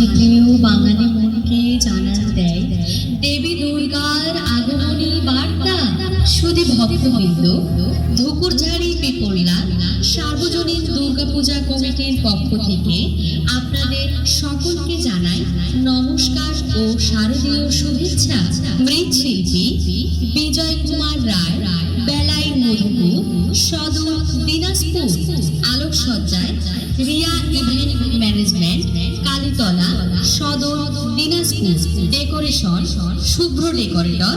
থেকেও বাঙালি মনকে জানান দেয়। দেবী দুর্গার আগমনী বার্তা, সুদী ভক্তবৃন্দ ধুকুরঝাড়ি পিপল্লা, সার্বজনীন দুর্গাপূজা কমিটির পক্ষ থেকে আপনাদের সকলকে জানাই নমস্কার ও শারদীয় শুভেচ্ছা। মৃৎশিল্পী বিজয় Kumar Roy Madhupur Sadar, Dinajpur, আলোকসজ্জায়, Riya event management, Kalitala, Sadar, Dinajpur, decoration, Shubhra decorator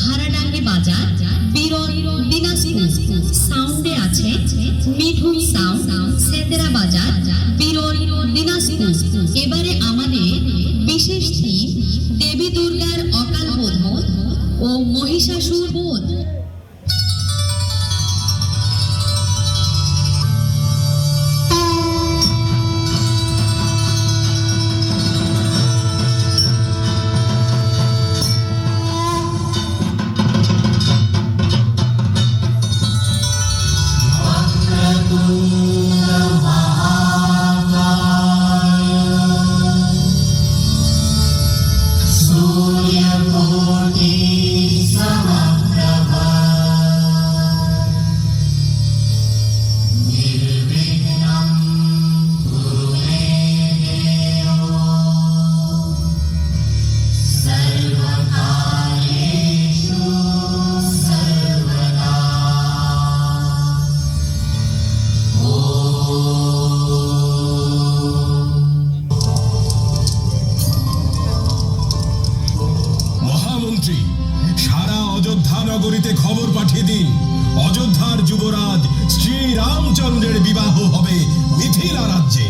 Bharadangi Bazar, Biral Dinajpur, সাউন্ডে আছে মিঠুন সাউন্ড, সেতেরা বাজার, বিরল দিনাজপুর। এবারে আমাদের বিশেষ থিম দেবী দুর্গার অকাল বোধন ও মহিষাসুর বোধ। নগরীতে খবর পাঠিয়ে দিন। অযোধ্যার যুবরাজ শ্রী রামচন্দ্রের বিবাহ হবে মিথিলা রাজ্যে।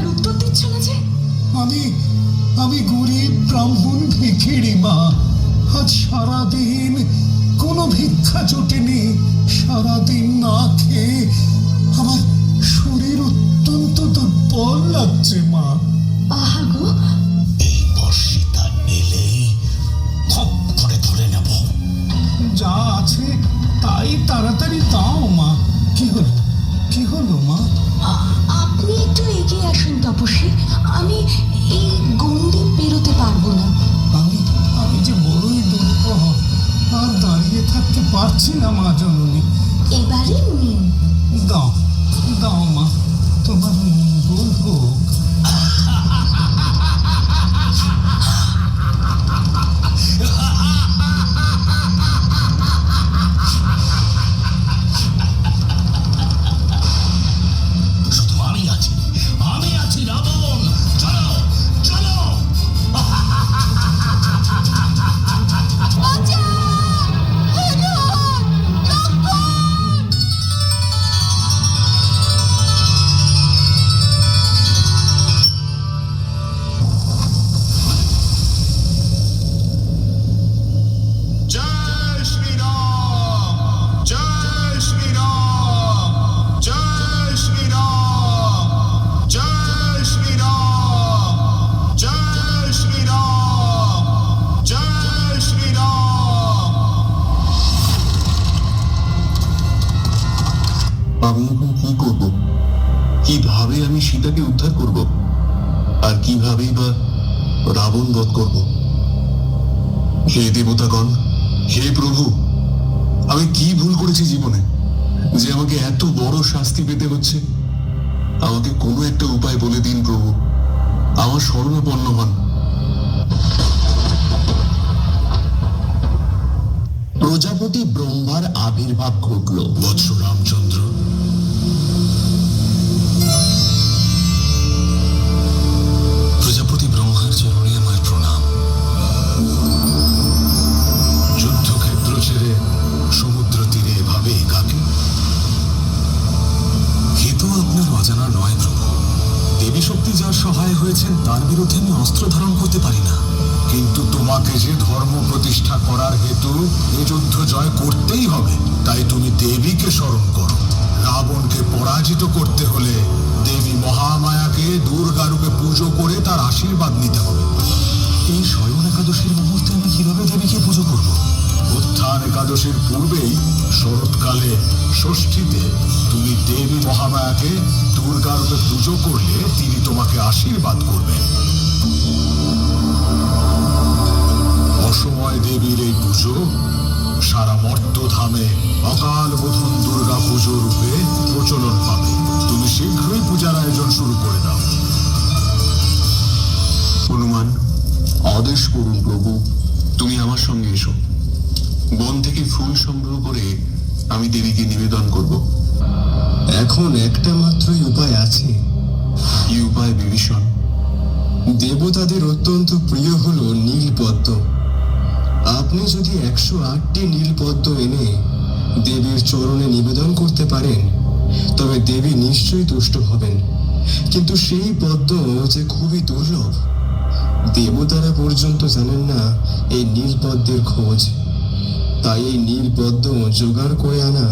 কথার উত্তর দিচ্ছ না যে? আমি আমি গরিব ব্রাহ্মণ ভিখিরি মা। আজ সারাদিন কোনো ভিক্ষা জোটেনি। সারাদিন না খেয়ে আমার শরীর অত্যন্ত দুর্বল লাগছে মা। আহা গো। এই বর্ষিতা এলেই খপ করে ধরে নেব। যা আছে তাই তাড়াতাড়ি দাও মা। কি হলো? কি হলো মা? আ- আপনি একটু এগিয়ে আসুন তপস্বী। আমি এই গন্ডি পেরোতে পারব না। আমি আমি যে বড়ই দুর্বল আর দাঁড়িয়ে থাকতে পারছি না মা জননী। এবারে নিন। দাও দাও মা তোমার মঙ্গল হোক। এখন কি করব? কীভাবে আমি সীতাকে উদ্ধার করব? আর কিভাবেই বা রাবণ বধ করব? হে দেবতাগণ, হে প্রভু, আমি কি ভুল করেছি জীবনে? যে আমাকে এত বড় শাস্তি পেতে হচ্ছে? আমাকে কোনো একটা উপায় বলে দিন প্রভু। আমার শরণাপন্ন হন। প্রজাপতি ব্রহ্মার আবির্ভাব ঘটল। বৎস রামচন্দ্র একাদশীর পূর্বেই শরৎকালে ষষ্ঠীতে তুমি দেবী মহামায়াকে দুর্গারূপে পুজো করলে তিনি তোমাকে আশীর্বাদ করবেন। অসময় দেবীর এই পুজো সারা মর্তধামে অকাল বোধন দুর্গা পুজো রূপে প্রচলন পাবে। তুমি শীঘ্রই পূজার আয়োজন শুরু করে দাও। হনুমান, আদেশ করুন প্রভু, তুমি আমার সঙ্গে এসো। বন থেকে ফুল সংগ্রহ করে আমি দেবীকে নিবেদন করব। এখন একটা মাত্রই উপায় আছে। কি উপায়, বিভীষণ? দেবতাদের অত্যন্ত প্রিয় হল নীল পদ্ম আপনি যদি একশো আটটি নীল পদ্ম এনে দেবীর চরণে নিবেদন করতে পারেন, তবে দেবী নিশ্চয়ই তুষ্ট হবেন। কিন্তু সেই পদ্ম যে খুবই দুর্লভ, দেবতারা পর্যন্ত জানেন না এই নীল পদ্মের খোঁজ। তাই এই নীল পদ্ম জোগাড় করে আনা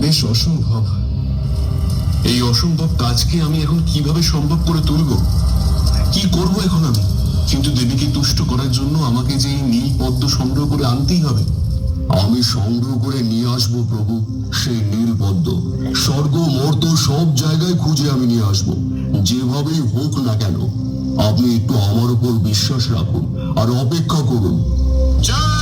বেশ অসম্ভব। এই অসম্ভব কাজকে আমি এখন কীভাবে সম্ভব করে তুলব? কি করব এখন আমি? কিন্তু দেবীকে তুষ্ট করার জন্য আমাকে যে এই নীল পদ্ম সংগ্রহ করে আনতেই হবে। আমি সংগ্রহ করে নিয়ে আসব প্রভু সেই নীল পদ্ম। স্বর্গ মর্ত সব জায়গায় খুঁজে আমি নিয়ে আসব। যেভাবেই হোক না কেন আপনি একটু আমার উপর বিশ্বাস রাখুন আর অপেক্ষা করুন। জয় শ্রীরাম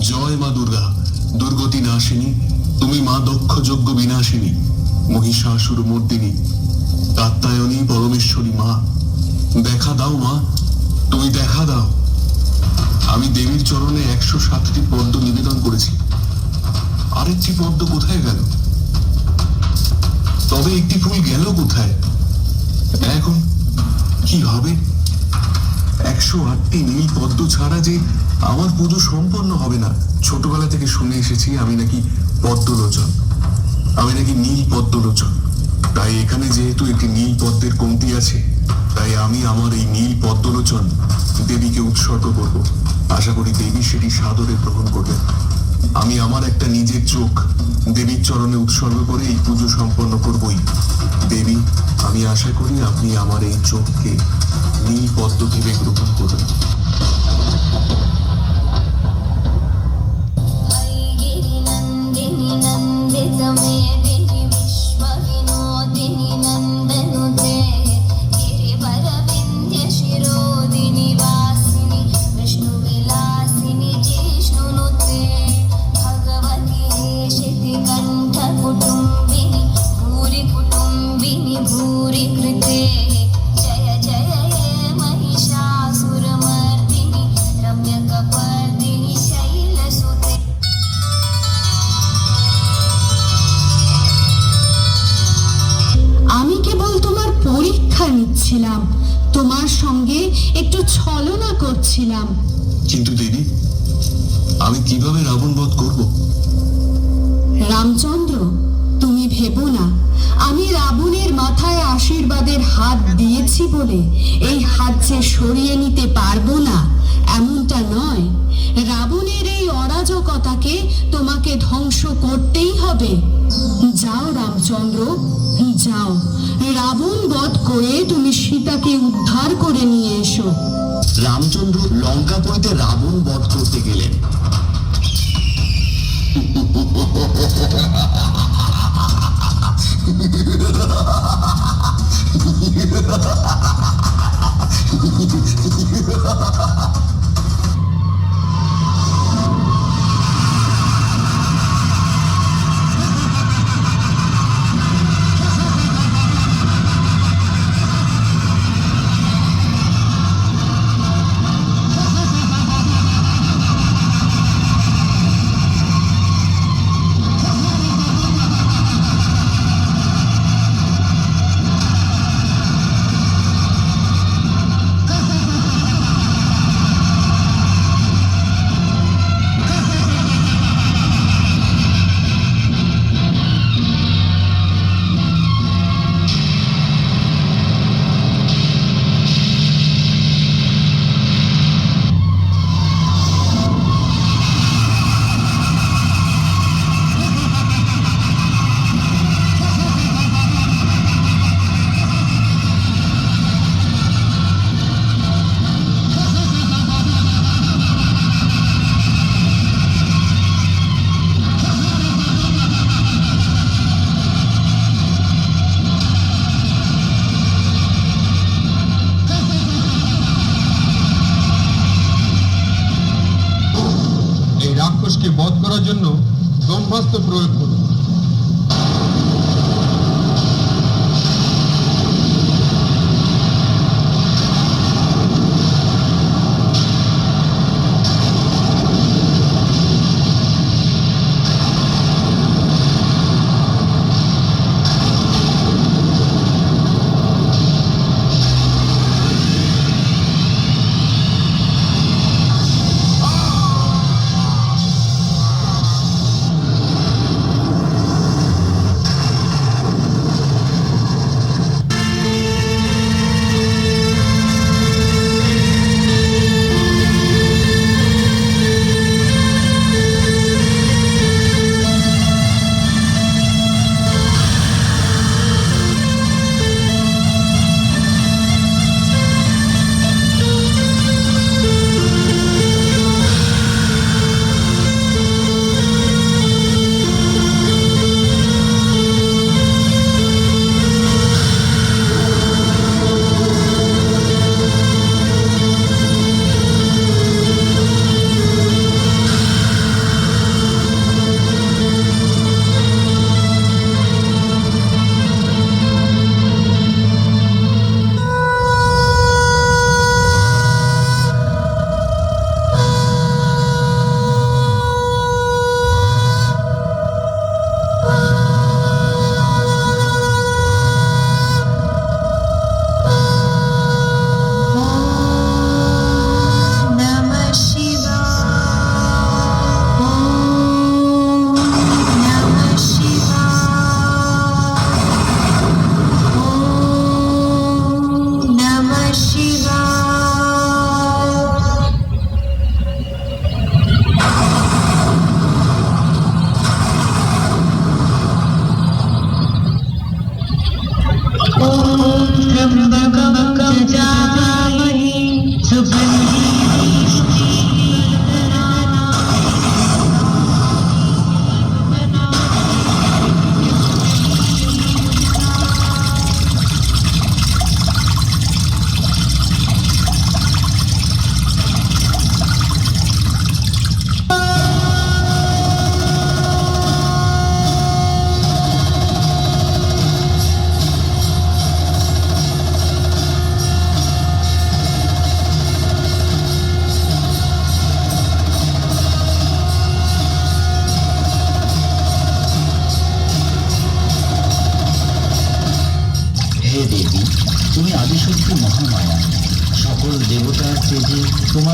জয় মা দুর্গা। দুর্গতি নাশিনী, তুমি মা দক্ষ যজ্ঞ বিনাশিনী, মহিষাসুর মর্দিনী কাত্তায়নী পরমেশ্বরী মা। দেখা দাও মা, তুমি দেখা দাও। আমি দেবীর চরণে একশো সাতটি পদ্ম নিবেদন করেছি। আরেকটি পদ্ম কোথায় গেল? তবে একটি ফুল গেল কোথায়? এখন কি হবে? একশো আটটি নীল পদ্ম ছাড়া যে আমার পুজো সম্পন্ন হবে না। ছোটবেলা থেকে শুনে এসেছি আমি নাকি পদ্মলোচন। আমি নাকি নীল পদ্মলোচন তাই এখানে যেহেতু একটি নীল পদ্মের কমতি আছে, তাই আমি আমার এই নীল পদ্মলোচন দেবীকে উৎসর্গ করব। আশা করি দেবী সেটি সাদরে গ্রহণ করবেন। আমি আমার একটা নিজের চোখ দেবীর চরণে উৎসর্গ করে এই পুজো সম্পন্ন করবই। দেবী, আমি আশা করি আপনি আমার এই চোখকে পদ্ম ভেবে গ্রহণ করুন। করছিলাম কিন্তু দেবী আমি কীভাবে রাবণ বধ করব? রামচন্দ্র তুমি ভেবো না। আমি রাবণের মাথায় আশীর্বাদের হাত দিয়েছি বলে এই হাত যে সরিয়ে নিতে পারব না এমনটা নয়। রাবণের এই অরাজকতাকে তোমাকে ধ্বংস করতেই হবে। যাও রামচন্দ্র। যাও। রাবণ বধ করে তুমি সীতাকে উদ্ধার করে নিয়ে এসো। রামচন্দ্র লঙ্কাপুরীতে রাবণ বধ করতে গেলেন। এই জন্য ব্রহ্মাস্ত্র প্রয়োগ করুন।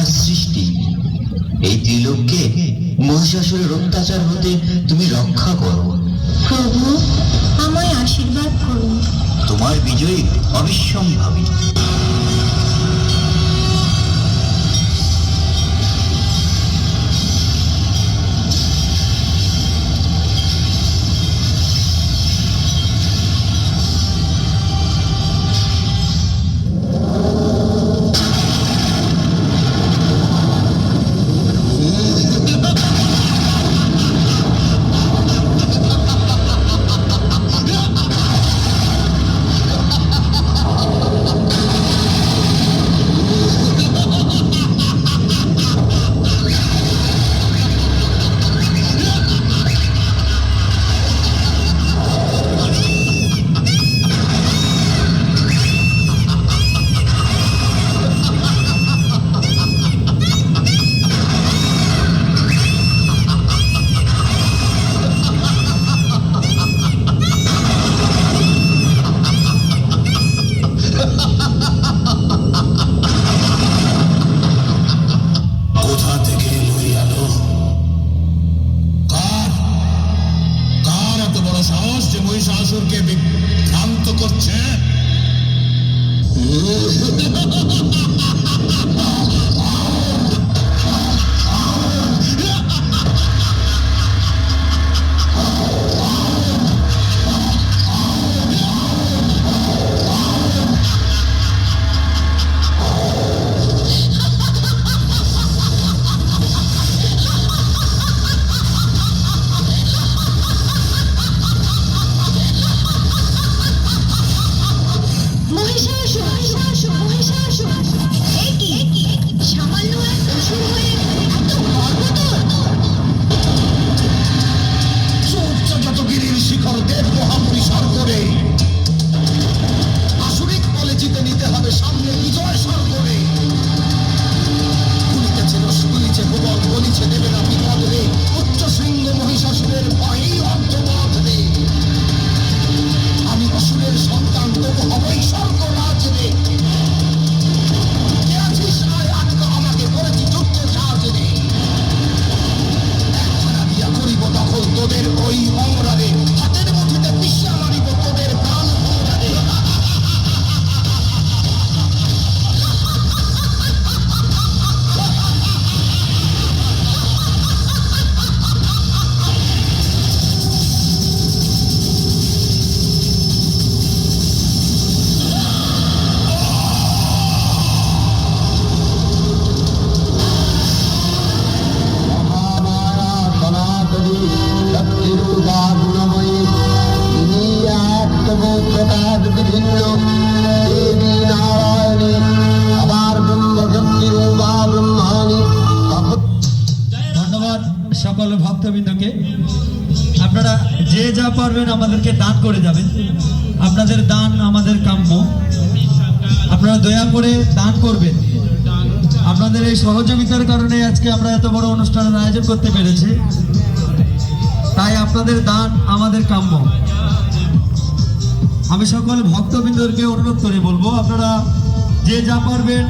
তোমার সৃষ্টি। এই ত্রিলোককে মহিষাসুরের অত্যাচার হতে তুমি রক্ষা করো। প্রভু আমায় আশীর্বাদ করুন। তোমার বিজয়ী অবিসম্ভাবী। দয়া করে দান করবেন। আপনাদের এই সহযোগিতার কারণে আজকে আমরা এত বড় অনুষ্ঠানের আয়োজন করতে পেরেছি। তাই আপনাদের দান আমাদের কাম্য। আমি সকল ভক্তবৃন্দকে অনুরোধ করে বলব, আপনারা যে যা পারবেন